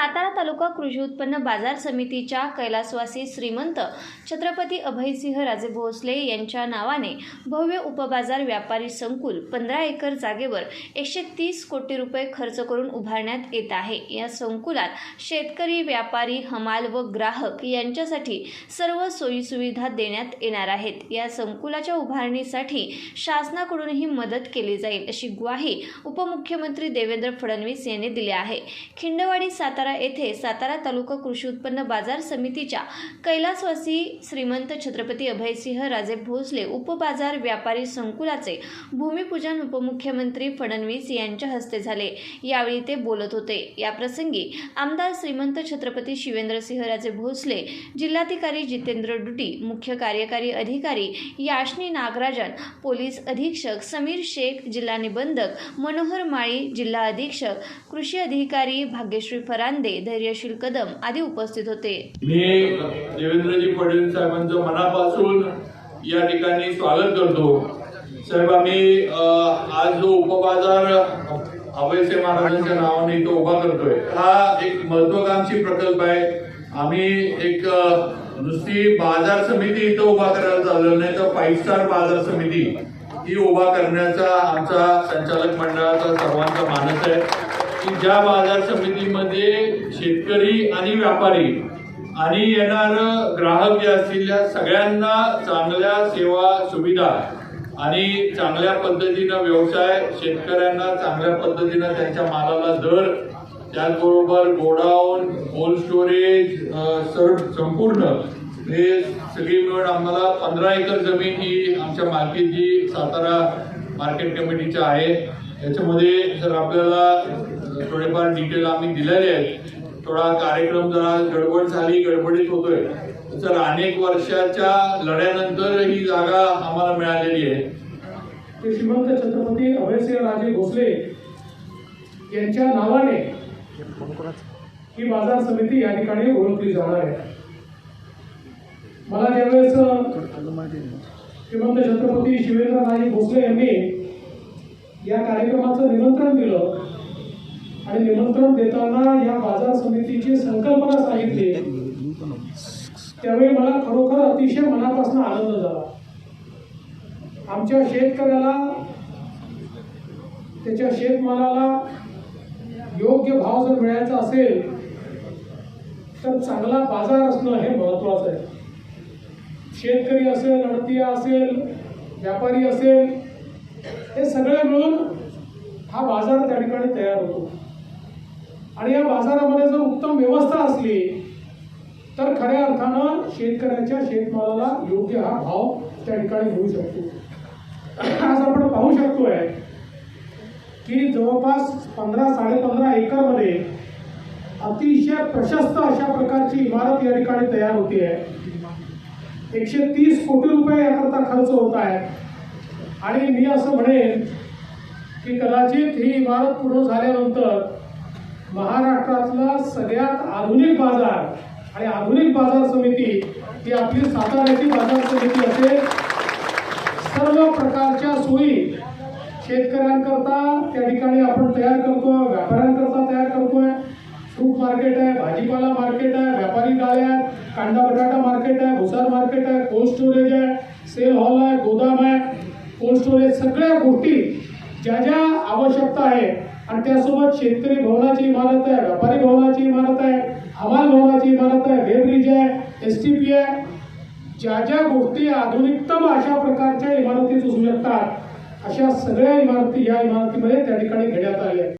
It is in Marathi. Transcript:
सातारा तालुका कृषी उत्पन्न बाजार समितीच्या कैलासवासी श्रीमंत छत्रपती अभयसिंह राजे भोसले यांच्या नावाने भव्य उपबाजार व्यापारी संकुल पंधरा एकर जागेवर एकशे तीस कोटी रुपये खर्च करून उभारण्यात येत आहे. या संकुलात शेतकरी व्यापारी हमाल व ग्राहक यांच्यासाठी सर्व सोयीसुविधा देण्यात येणार आहेत. या संकुलाच्या उभारणीसाठी शासनाकडूनही मदत केली जाईल अशी ग्वाही उपमुख्यमंत्री देवेंद्र फडणवीस यांनी दिली आहे. खिंडवाडी सातारा येथे सातारा तालुका कृषी उत्पन्न बाजार समितीच्या कैलासवासी श्रीमंत छत्रपती अभयसिंह राजे भोसले उपबाजार व्यापारी संकुलाचे भूमिपूजन उपमुख्यमंत्री फडणवीस यांच्या हस्ते झाले. यावेळी ते बोलत होते. याप्रसंगी आमदार श्रीमंत छत्रपती शिवेंद्रसिंह राजे भोसले जिल्हाधिकारी जितेंद्र डुटी मुख्य कार्यकारी अधिकारी याशनी नागराजन पोलीस अधीक्षक समीर शेख जिल्हा निबंधक मनोहर माळी जिल्हा अधीक्षक कृषी अधिकारी भाग्यश्री फरांदे धैर्यशील कदम आदी उपस्थित होते. मी देवेंद्रजी फडणवीस साहेबांचं मनापासून या ठिकाणी स्वागत करतो. साहेब आम्ही आज जो उपबाजार अभयसे महाराजांच्या नावाने इथं उभा करतोय हा एक महत्वाकांक्षी प्रकल्प आहे. आम्ही एक नुसती बाजार समिती इथं उभा करायला चाललो नाही तर फाईव्ह स्टार बाजार समिती ही उभा करण्याचा आमचा संचालक मंडळाचा सर्वांचा मानस आहे. की ज्या बाजार समितीमध्ये शेतकरी आणि व्यापारी आणि येणार ग्राहक जे असतील त्या सगळ्यांना चांगल्या सेवा सुविधा आणि चांगल्या पद्धतीनं व्यवसाय शेतकऱ्यांना चांगल्या पद्धतीनं त्यांच्या मालाला दर त्याचबरोबर गोडाऊन कोल्ड स्टोरेज सर्व संपूर्ण. हे सगळी मिळून आम्हाला पंधरा एकर जमीन ही आमच्या मार्केटची सातारा मार्केट कमिटीच्या आहे. याच्यामध्ये जर आपल्याला थोडेफार डिटेल आम्ही दिलेले आहेत. थोडा कार्यक्रम जरा गडबड झाली गडबडीत होतोय. तर अनेक वर्षाच्या लढ्यानंतर ही जागा आम्हाला मिळालेली आहे. ते श्रीमंत छत्रपती अभयसिंह राजे भोसले यांच्या नावाने ही बाजार समिती या ठिकाणी ओळखली जाणार आहे. मला ज्यावेळेस श्रीमंत छत्रपती शिवेंद्रराजे भोसले यांनी या कार्यक्रमाचं निमंत्रण दिलं. आणि निमंत्रण देताना या बाजार समितीची संकल्पना सांगितली. त्यावेळी मला खरोखर अतिशय मनापासून आनंद झाला. आमच्या शेतकऱ्याला त्याच्या शेतमालाला योग्य भाव जर मिळायचा असेल तर चांगला बाजार असणं हे महत्वाचं आहे. शेतकरी असेल अडतिया असेल व्यापारी असेल हे सगळे मिळून हा बाजार त्या ठिकाणी तयार होतो. आणि या बाजारामध्ये जर उत्तम व्यवस्था असली तर खऱ्या अर्थानं शेतकऱ्याच्या शेतमालाला योग्य हा भाव त्या ठिकाणी मिळू शकतो. आज आपण पाहू शकतोय की जवळपास पंधरा साडेपंधरा एकरमध्ये अतिशय प्रशस्त अशा प्रकारची इमारत या ठिकाणी तयार होती आहे एकशे तीस कोटी रुपये याकरता खर्च होत आहे. आणि मी असं म्हणेन की कदाचित ही इमारत पूर्ण झाल्यानंतर महाराष्ट्रातला सगळ्यात आधुनिक बाजार आणि आधुनिक बाजार समिती ही आपली साताऱ्याची बाजार समिती असेल. सर्व प्रकारच्या सोयी शेतकऱ्यांकरता त्या ठिकाणी आपण तयार करतोय व्यापाऱ्यांकरता तयार करतोय. फ्रूट मार्केट आहे भाजीपाला मार्केट आहे व्यापारी गाळे आहेत कांदा बटाटा मार्केट आहे भुसार मार्केट आहे कोल्ड स्टोरेज आहे सेल हॉल आहे गोदाम आहे. कोल्ड स्टोरेज सगळ्या गोष्टी ज्या ज्या आवश्यकता आहे आणि त्यासोबत शेतकरी भवनाची इमारत आहे व्यापारी भवनाची इमारत आहे हमाल भवनाची इमारत आहे वेब्रिज आहे एस टी पी आहे. ज्या ज्या गोष्टी आधुनिकतम अशा प्रकारच्या इमारती सुचू शकतात अशा सगळ्या इमारती या इमारतीमध्ये त्या ठिकाणी घेण्यात आल्या आहेत.